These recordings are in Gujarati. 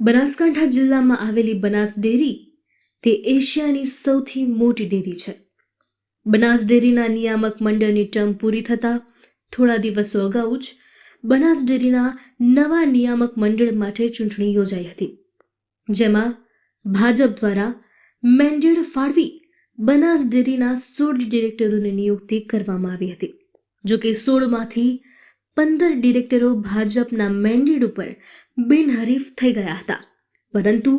બનાસકાંઠા જિલ્લામાં આવેલી બનાસ ડેરી તે એશિયાની સૌથી મોટી ડેરી છે. બનાસ ડેરીના નિયામક મંડળની ટર્મ પૂરી થતાં થોડા દિવસો અગાઉ જ બનાસ ડેરીના નવા નિયામક મંડળ માટે ચૂંટણી યોજાઈ હતી, જેમાં ભાજપ દ્વારા મેન્ડેડ ફાળવી બનાસ ડેરીના સોળ ડિરેક્ટરોની નિયુક્તિ કરવામાં આવી હતી. જોકે સોળમાંથી પંદર ડિરેક્ટરો ભાજપના મેન્ડેટ ઉપર બિનહરીફ થઈ ગયા હતા. પરંતુ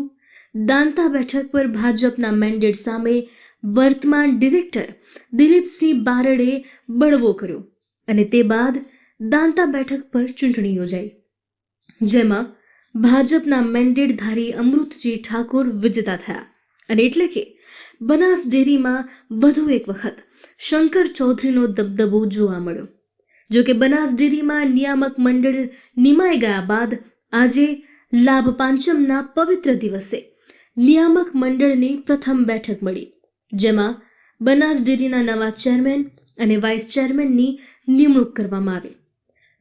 દાંતા બેઠક પર ભાજપના મેન્ડેટ સામે વર્તમાન ડિરેક્ટર દિલીપસિંહ બારડે બળવો કર્યો અને તે બાદ દાંતા બેઠક પર ચૂંટણી યોજાઈ. જેમાં ભાજપના મેન્ડેટધારી અમૃતજી ઠાકોર વિજેતા થયા અને એટલે કે બનાસ ડેરીમાં વધુ એક વખત શંકર ચૌધરીનો દબદબો જોવા મળ્યો. જો કે બનાસ ડેરીમાં નિયામક મંડળ નિમાઈ ગયા બાદ આજે લાભ પાંચમના પવિત્ર દિવસે નિયામક મંડળની પ્રથમ બેઠક મળી, જેમાં બનાસ ડેરીના નવા ચેરમેન અને વાઇસ ચેરમેનની નિમણૂક કરવામાં આવી.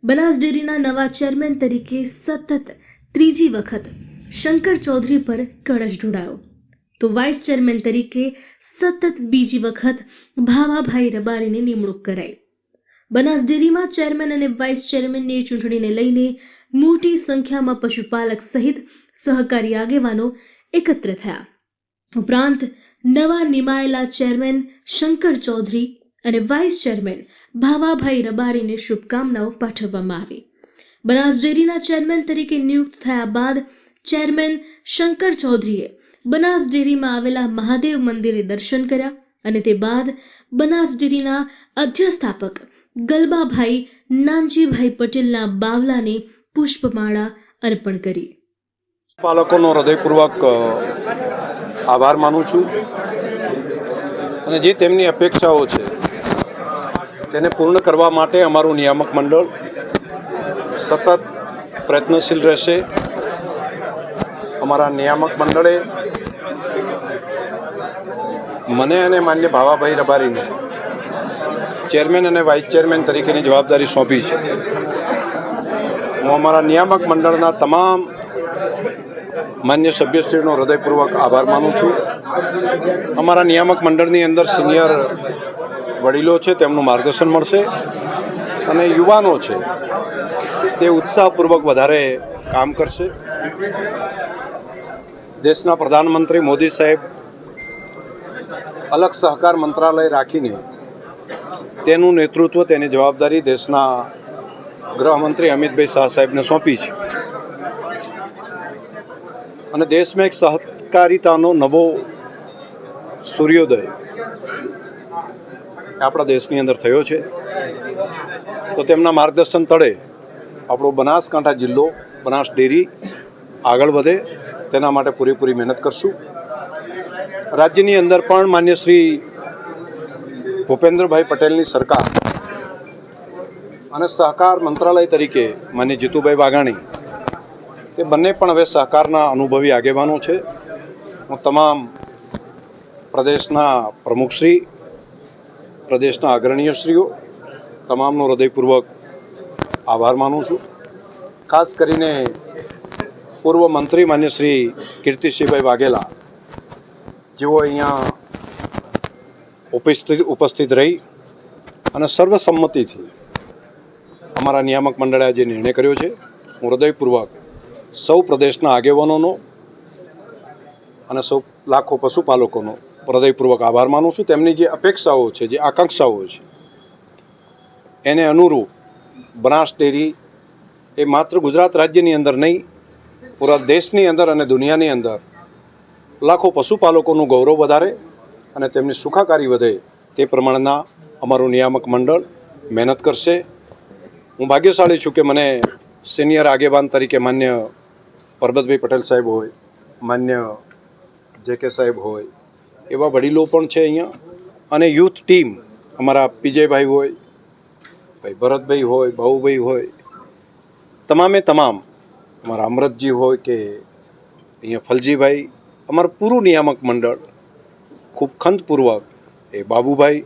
બનાસ ડેરીના નવા ચેરમેન તરીકે સતત ત્રીજી વખત શંકર ચૌધરી પર કળશ ઢોળાયો. તો વાઇસ ચેરમેન તરીકે સતત બીજી વખત ભાવાભાઈ રબારીની નિમણૂક કરાઈ. બનાસ ડેરીમાં ચેરમેન અને વાઇસ ચેરમેનની ચૂંટણીને લઈને મોટી સંખ્યામાં પશુપાલક સહિત સહકારી આગેવાનો એકત્ર થયા. ઉપરાંત નવા નિમાયેલા ચેરમેન શંકર ચૌધરી અને વાઇસ ચેરમેન ભાવાભાઈ રબારીને શુભકામનાઓ પાઠવવામાં આવી. બનાસ ડેરીના ચેરમેન તરીકે નિયુક્ત થયા બાદ ચેરમેન શંકર ચૌધરીએ બનાસ ડેરીમાં આવેલા મહાદેવ મંદિરે દર્શન કર્યા અને તે બાદ બનાસ ડેરીના અધ્યસ્થાપક ગલબાભાઈ નાનજીભાઈ પટેલના બાવલાને પુષ્પમાળા અર્પણ કરી. પાલકોનો હૃદયપૂર્વક આભાર માનું છું અને જે તેમની અપેક્ષાઓ છે તેને પૂર્ણ કરવા માટે અમારું નિયામક મંડળ સતત પ્રયત્નશીલ રહેશે. અમારા નિયામક મંડળે મને અને માન્ય ભાવાભાઈ રબારીને ચેરમેન અને વાઇસ ચેરમેન તરીકેની જવાબદારી સોંપી છે. હું અમારા નિયામક મંડળના તમામ માન્ય સભ્યશ્રીનો હૃદયપૂર્વક આભાર માનું છું. અમારા નિયામક મંડળની અંદર સિનિયર વડીલો છે, તેમનું માર્ગદર્શન મળશે અને યુવાનો છે, તે ઉત્સાહપૂર્વક વધારે કામ કરશે. દેશના પ્રધાનમંત્રી મોદી સાહેબ અલગ સહકાર મંત્રાલય રાખીને તેનું નેતૃત્વ તેની જવાબદારી દેશના ગૃહમંત્રી અમિતભાઈ શાહ સાહેબને સોંપી છે. અને દેશમાં એક સહકારિતાનો નવો સૂર્યોદય આપણા દેશની અંદર થયો છે. તો તેમના માર્ગદર્શન તળે આપણો બનાસકાંઠા જિલ્લો, બનાસ ડેરી આગળ વધે. તેના માટે પૂરેપૂરી મહેનત કરશું. રાજ્યની અંદર પણ માન્ય શ્રી ભૂપેન્દ્રભાઈ પટેલની સરકાર અને સહકાર મંત્રાલય તરીકે માન્ય જીતુભાઈ વાઘાણી, તે બંને પણ હવે સહકારના અનુભવી આગેવાનો છે. હું તમામ પ્રદેશના પ્રમુખશ્રી, પ્રદેશના અગ્રણીયશ્રીઓ, તમામનો હૃદયપૂર્વક આભાર માનું છું. ખાસ કરીને પૂર્વ મંત્રી માન્ય શ્રી કીર્તિસિંહભાઈ વાઘેલા, જેઓ અહીંયા ઉપસ્થિત ઉપસ્થિત રહી અને સર્વસંમતિથી અમારા નિયામક મંડળે આજે નિર્ણય કર્યો છે. હું હૃદયપૂર્વક સૌ પ્રદેશના આગેવાનોનો અને સૌ લાખો પશુપાલકોનો હૃદયપૂર્વક આભાર માનું છું. તેમની જે અપેક્ષાઓ છે, જે આકાંક્ષાઓ છે, એને અનુરૂપ બનાસ ડેરી એ માત્ર ગુજરાત રાજ્યની અંદર નહીં, પૂરા દેશની અંદર અને દુનિયાની અંદર લાખો પશુપાલકોનું ગૌરવ વધારે અને તેમની સુખાકારી વધે તે પ્રમાણના અમારું નિયામક મંડળ મહેનત કરશે. હું ભાગ્યશાળી છું કે મને સિનિયર આગેવાન તરીકે માન્ય પરબતભાઈ પટેલ સાહેબ હોય, માન્ય જે કે સાહેબ હોય, એવા વડીલો પણ છે અહીંયા. અને યુથ ટીમ અમારા પીજયભાઈ હોય, ભાઈ ભરતભાઈ હોય, બાહુભાઈ હોય, તમામે તમામ અમારા અમરતજી હોય કે અહીંયા ફલજીભાઈ, અમારું પૂરું નિયામક મંડળ ખૂબ ખંતપૂર્વક એ બાબુભાઈ,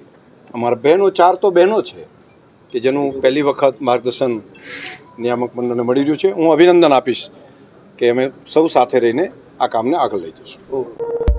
અમારા બહેનો, ચાર તો બહેનો છે કે જેનું પહેલી વખત માર્ગદર્શન નિયામક મંડળને મળી રહ્યું છે. હું અભિનંદન આપીશ કે અમે સૌ સાથે રહીને આ કામને આગળ લઈ જઈશું.